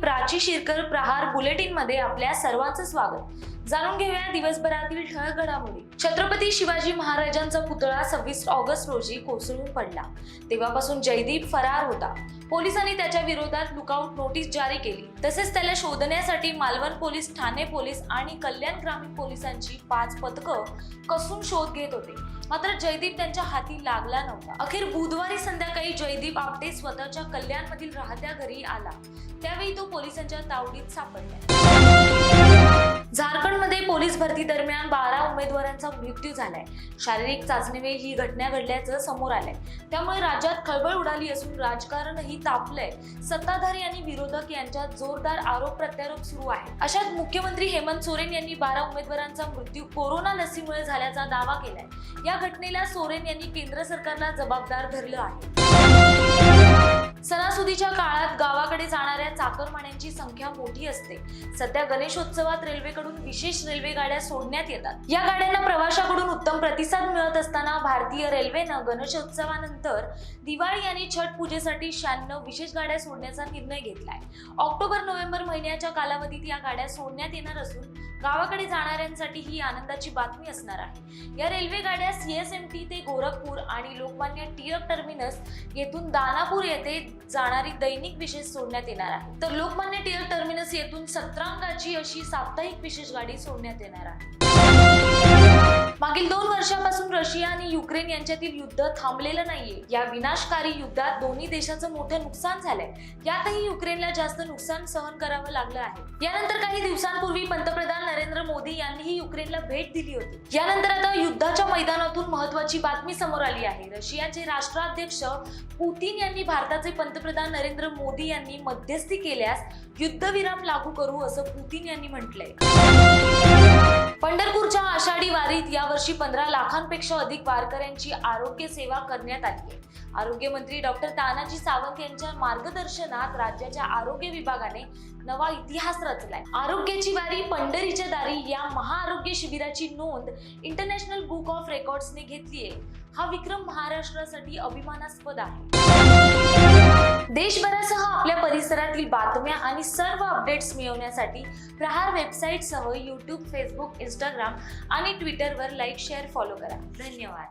प्राची शिरकर प्रहार बुलेटिनमध्ये आपल्या सर्वांचं स्वागत. जाणून घेऊया दिवसभरातील ठळक घडामोडी छत्रपती शिवाजी महाराजांचा पुतळा सव्वीस ऑगस्ट रोजी कोसळून पडला. तेव्हापासून जयदीप फरार होता. पोलिसांनी त्याच्या विरोधात लुकआउट नोटीस जारी केली. तसेच त्याला शोधण्यासाठी मालवण पोलीस ठाणे पोलीस आणि कल्याण ग्रामीण पोलिसांची पाच पथकं कसून शोध घेत होते. मात्र जयदीप त्यांच्या हाती लागला नव्हता. अखेर बुधवारी संध्याकाळी जयदीप आपटे स्वतःच्या कल्याणमधील राहत्या घरी आला. त्यावेळी तो पोलिसांच्या तावडीत सापडला. पोलीस भरती दरम्यान बारा उमेदवारांचा मृत्यू झालाय. शारीरिक चाचणीवेळी ही घटना घडल्याचं समोर आलंय. त्यामुळे राज्यात खळबळ उडाली असून राजकारणही तापलंय. सत्ताधारी आणि विरोधक यांच्यात जोरदार आरोप प्रत्यारोप सुरू आहे. अशात मुख्यमंत्री हेमंत सोरेन यांनी बारा उमेदवारांचा मृत्यू कोरोना लसीमुळे झाल्याचा दावा केलाय. या घटनेला सोरेन यांनी केंद्र सरकारला जबाबदार धरलं आहे. सणासुदीच्या काळात गावात गावाकडे जाणाऱ्या चाकरमान्यांची संख्या मोठी असते. सध्या गणेशोत्सवात रेल्वेकडून विशेष रेल्वे गाड्या सोडण्यात येतात. या गाड्यांना प्रवाशाकडून उत्तम प्रतिसाद मिळत असताना भारतीय रेल्वेनं गणेशोत्सवानंतर दिवाळी आणि छठ पूजेसाठी शहाण्णव विशेष गाड्या सोडण्याचा निर्णय घेतलाय. ऑक्टोबर नोव्हेंबर महिन्याच्या कालावधीत या गाड्या सोडण्यात येणार असून गावाकडे जाणाऱ्यांसाठी ही आनंदाची बातमी असणार आहे. या रेल्वे गाड्या सीएसएमटी ते गोरखपूर आणि लोकमान्य टिळक टर्मिनस येथून दानापूर येथे जाणारी दैनिक विशेष सोडण्यात येणार आहे. तर लोकमान्य टिळक टर्मिनस येथून सत्रांगाची अशी साप्ताहिक विशेष गाडी सोडण्यात येणार आहे. मागील दोन वर्षापासून रशिया आणि युक्रेन यांच्यातील युद्ध थांबलेलं नाहीये. या विनाशकारी युद्धात दोन्ही देशांचं मोठं नुकसान झालंय. यातही युक्रेनला जास्त नुकसान सहन करावं लागलं आहे. यानंतर काही दिवसांपूर्वी पंतप्रधान मोदी यांनीही युक्रेनला भेट दिली होती. यानंतर आता युद्धाच्या मैदानातून महत्वाची बातमी समोर आली आहे. रशियाचे राष्ट्राध्यक्ष पुतीन यांनी भारताचे पंतप्रधान नरेंद्र मोदी यांनी मध्यस्थी केल्यास युद्धविराम लागू करू असं पुतीन यांनी म्हटलंय. वारीत यावर्षी पंधरा लाखांपेक्षा अधिक वारकऱ्यांची आरोग्य सेवा करण्यात आली आहे. आरोग्यमंत्री डॉक्टर तानाजी सावंत यांच्या मार्गदर्शनात राज्याच्या आरोग्य विभागाने नवा इतिहास रचलाय. आरोग्याची वारी पंढरीच्या दारी या महाआरोग्य शिबिराची नोंद इंटरनॅशनल बुक ऑफ रेकॉर्ड्सने घेतली आहे हा विक्रम महाराष्ट्रासाठी अभिमानास्पद आहे. देशभरासह आपल्या परिसरातील बातम्या आणि सर्व अपडेट्स मिळवण्यासाठी प्रहार वेबसाईटसह यूट्यूब फेसबुक इंस्टाग्राम आणि ट्विटरवर लाईक शेअर फॉलो करा. धन्यवाद.